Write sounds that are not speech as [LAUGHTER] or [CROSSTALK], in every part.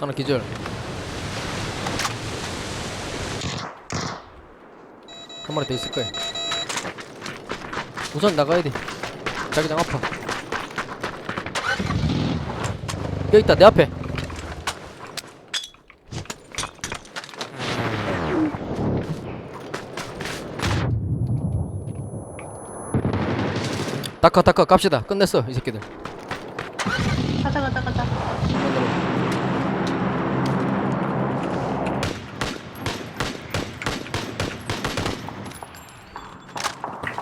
하나 기절. 한 마리 더 있을 거야. 우선 나가야 돼. 자기장 아파. 여기 있다 내 앞에. 닦아 닦아. 갑시다. 끝냈어 이 새끼들. 가자 가자 가자.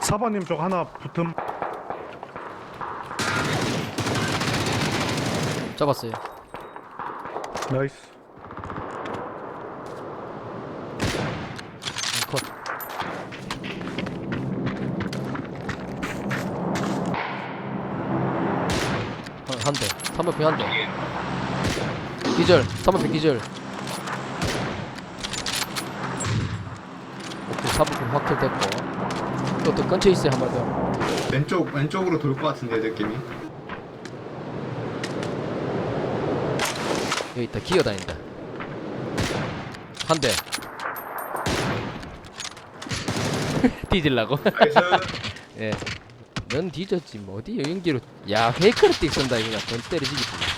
사번님 쪽 하나 붙음 잡았어요 나이스 컷 한- 한 대. 3번핑 한 대. 기절. 3번핑 기절. 오케이, 4번핑 확킬 됐고. 또, 또 근처에 있어요, 한 마리 더. 왼쪽 왼쪽으로 돌 것 같은데 느낌이. 여기 있다, 기어다닌다. 한 대. [LAUGHS] 뒤질라고? 그래서 [LAUGHS] 예. 넌 뒤졌지, 뭐. 어디 여행기로. 야, 페이크를 띡 쓴다, 이거. 돈 때려지겠다.